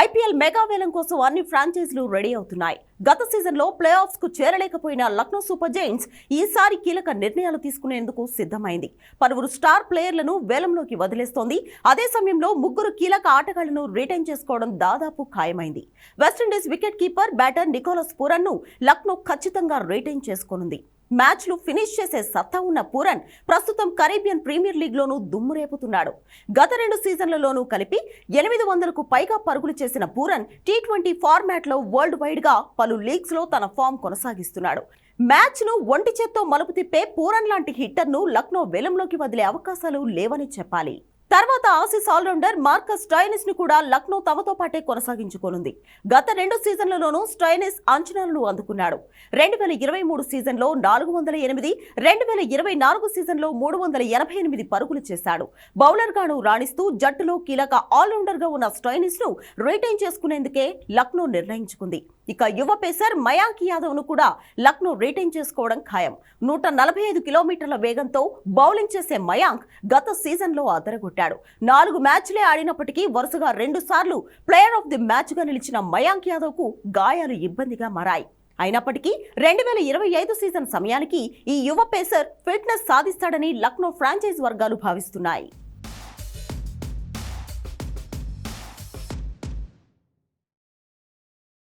IPL mega వేలం కోసం అన్ని ఫ్రాంచైజీలు రెడీ అవుతున్నాయి. గత సీజన్లో ప్లే ఆఫ్స్కు చేరలేకపోయిన లక్నో సూపర్ జైంట్స్ ఈసారి కీలక నిర్ణయాలు తీసుకునేందుకు సిద్ధమైంది. పలువురు స్టార్ ప్లేయర్లను వేలంలోకి వదిలేస్తోంది. అదే సమయంలో ముగ్గురు కీలక ఆటగాళ్ళను రిటైన్ చేసుకోవడం దాదాపు ఖాయమైంది. West Indies wicket keeper batter Nicholas పూరన్ను Lucknow ఖచ్చితంగా రిటైన్ చేసుకోనుంది. మ్యాచ్లు ఫినిష్ చేసే సత్తా ఉన్న పూరన్ ప్రస్తుతం కరేబియన్ ప్రీమియర్ లీగ్లోనూ దుమ్ము రేపుతున్నాడు గత రెండు సీజన్లలోనూ కలిపి ఎనిమిది వందలకు పైగా పరుగులు చేసిన పూరన్ టీ ట్వంటీ ఫార్మాట్లో వరల్డ్ వైడ్గా పలు లీగ్స్లో తన ఫామ్ కొనసాగిస్తున్నాడు. మ్యాచ్ను ఒంటి చేత్తో మలుపు తిప్పే పూరన్ లాంటి హిట్టర్ను లక్నో వెలంలోకి వదిలే అవకాశాలు లేవని చెప్పాలి. తర్వాత ఆసీస్ ఆల్రౌండర్ మార్కస్ స్టైనిస్ను కూడా లక్నో తమతో పాటే కొనసాగించుకోనుంది. గత రెండు సీజన్లలోనూ స్టైనిస్ అంచనాలను అందుకున్నాడు. రెండు వేల ఇరవై మూడు సీజన్లో నాలుగు వందల ఎనిమిది రెండు వేల ఇరవై నాలుగు సీజన్లో మూడు వందల ఎనభై ఎనిమిది పరుగులు చేశాడు. బౌలర్గాను రాణిస్తూ జట్టులో కీలక ఆల్రౌండర్గా ఉన్న స్టైనిస్ను రిటైన్ చేసుకునేందుకే లక్నో నిర్ణయించుకుంది. ఇక యువ పేసర్ మయాంక్ యాదవ్ను కూడా లక్నో రిటైన్ చేసుకోవడం ఖాయం. నూట నలభై ఐదు కిలోమీటర్ల వేగంతో బౌలింగ్ చేసే మయాంక్ గత సీజన్లో అదరగొట్టాడు. నాలుగు మ్యాచ్లే ఆడినప్పటికీ వరుసగా రెండు సార్లు ప్లేయర్ ఆఫ్ ది మ్యాచ్గా నిలిచిన మయాంక్ యాదవ్కు గాయాలు ఇబ్బందిగా మారాయి. అయినప్పటికీ రెండు వేల ఇరవై ఐదు సీజన్ సమయానికి ఈ యువ పేసర్ ఫిట్నెస్ సాధిస్తాడని లక్నో ఫ్రాంచైజ్ వర్గాలు భావిస్తున్నాయి.